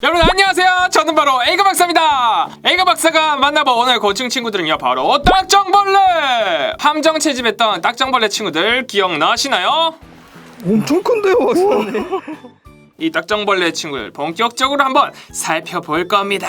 여러분 안녕하세요. 저는 바로 에이그 박사입니다. 에이그 박사가 만나본 오늘 고층 친구들은요 바로 딱정벌레. 함정 채집했던 딱정벌레 친구들 기억나시나요? 엄청 큰데요, 박사님. 이 딱정벌레 친구를 본격적으로 한번 살펴볼 겁니다.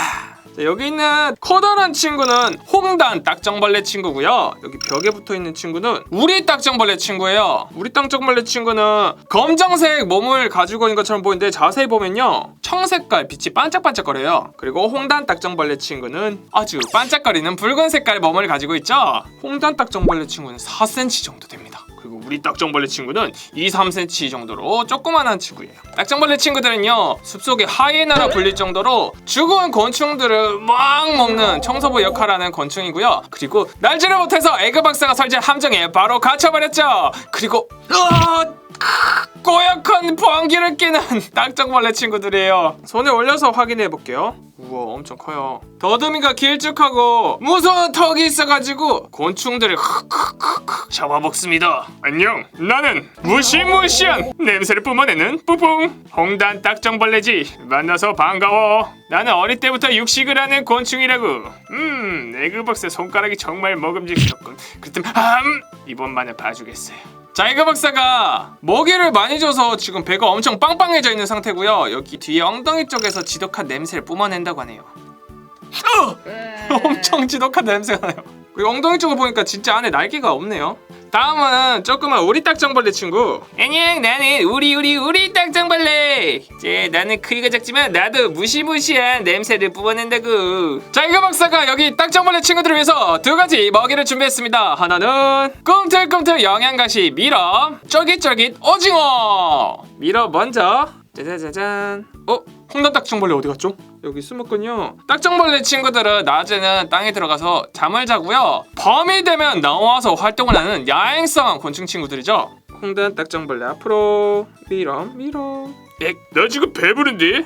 자, 여기 있는 커다란 친구는 홍단 딱정벌레 친구고요. 여기 벽에 붙어 있는 친구는 우리 딱정벌레 친구예요. 우리 딱정벌레 친구는 검정색 몸을 가지고 있는 것처럼 보이는데 자세히 보면요. 청색깔 빛이 반짝반짝거려요. 그리고 홍단 딱정벌레 친구는 아주 반짝거리는 붉은 색깔 몸을 가지고 있죠. 홍단 딱정벌레 친구는 4cm 정도 됩니다. 우리 딱정벌레 친구는 2, 3cm 정도로 조그만한 친구예요. 딱정벌레 친구들은요 숲속의 하이에나라 불릴 정도로 죽은 곤충들을 막 먹는 청소부 역할하는 곤충이고요. 그리고 날지를 못해서 에그 박사가 설치한 함정에 바로 갇혀버렸죠. 그리고 으아! 꼬약한 방귀를 끼는 딱정벌레 친구들이에요. 손에 올려서 확인해 볼게요. 우와 엄청 커요. 더듬이가 길쭉하고 무서운 턱이 있어가지고 곤충들을 흑흑흑흑 잡아먹습니다. 안녕 나는 무시무시한 냄새를 뿜어내는 뿌뿡 홍단 딱정벌레지 만나서 반가워. 나는 어릴 때부터 육식을 하는 곤충이라고. 음 에그 박사 손가락이 정말 먹음직스럽군. 그렇다면 함 이번만은 봐주겠어요. 자, 이거 박사가 먹이를 많이 줘서 지금 배가 엄청 빵빵해져 있는 상태고요. 여기 뒤에 엉덩이 쪽에서 지독한 냄새를 뿜어낸다고 하네요. 어! 엄청 지독한 냄새가 나요. 그리고 엉덩이 쪽을 보니까 진짜 안에 날개가 없네요. 다음은 조그만 우리 딱정벌레 친구. 안녕, 나는 우리 우리 우리 딱정벌레. 이제 나는 크기가 작지만 나도 무시무시한 냄새를 뿜어낸다고. 자, 이거 박사가 여기 딱정벌레 친구들을 위해서 두 가지 먹이를 준비했습니다. 하나는 꿈틀꿈틀 영양가시 미러, 쫄깃쫄깃 오징어. 미러 먼저. 짜자자잔. 어? 홍단 딱정벌레 어디 갔죠? 여기 숨었군요. 딱정벌레 친구들은 낮에는 땅에 들어가서 잠을 자고요. 밤이 되면 나와서 활동을 하는 야행성한 곤충 친구들이죠. 홍단 딱정벌레 앞으로 밀어 밀어. 엑, 나 지금 배부른데?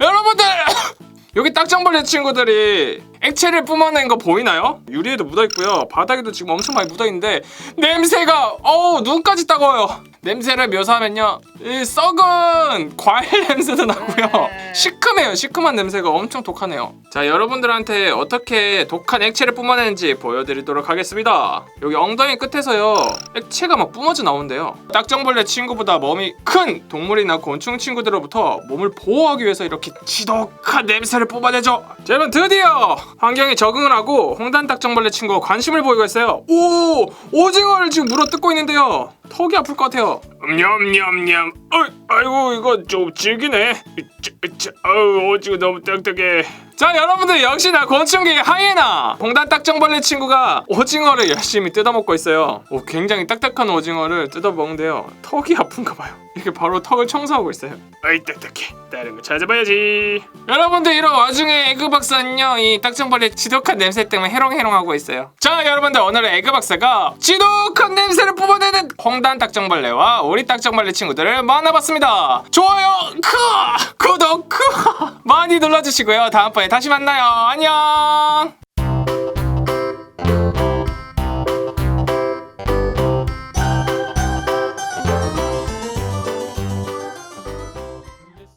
여러분들! 여기 딱정벌레 친구들이 액체를 뿜어낸 거 보이나요? 유리에도 묻어있고요. 바닥에도 지금 엄청 많이 묻어있는데 냄새가 어우 눈까지 따가워요. 냄새를 묘사하면요. 이 썩은 과일 냄새도 나고요. 시큼해요. 시큼한 냄새가 엄청 독하네요. 자 여러분들한테 어떻게 독한 액체를 뿜어내는지 보여드리도록 하겠습니다. 여기 엉덩이 끝에서요. 액체가 막 뿜어져 나오는데요. 딱정벌레 친구보다 몸이 큰 동물이나 곤충 친구들로부터 몸을 보호하기 위해서 이렇게 지독한 냄새를 뿜어내죠. 자, 여러분 드디어 환경에 적응을 하고 홍단 딱정벌레 친구가 관심을 보이고 있어요. 오 오징어를 지금 물어 뜯고 있는데요. 턱이 아플 것 같아요. 냠냠냠. 어, 아이고 이거 좀 질기네. 아우 오징어 너무 딱딱해. 자 여러분들 역시나 곤충계의 하이에나 봉단 딱정벌레 친구가 오징어를 열심히 뜯어먹고 있어요. 오, 굉장히 딱딱한 오징어를 뜯어먹는데요. 턱이 아픈가 봐요. 이렇게 바로 턱을 청소하고 있어요. 아이 딱딱해. 다른 거 찾아봐야지. 여러분들 이런 와중에 에그 박사는요 이 딱정벌레 지독한 냄새 때문에 해롱해롱하고 있어요. 자 여러분들 오늘의 에그 박사가 지독한 냄새를 뿜어내는 홍단 딱정벌레와 오리 딱정벌레 친구들을 만나봤습니다. 좋아요, 크, 구독, 크 많이 눌러주시고요. 다음번에 다시 만나요. 안녕.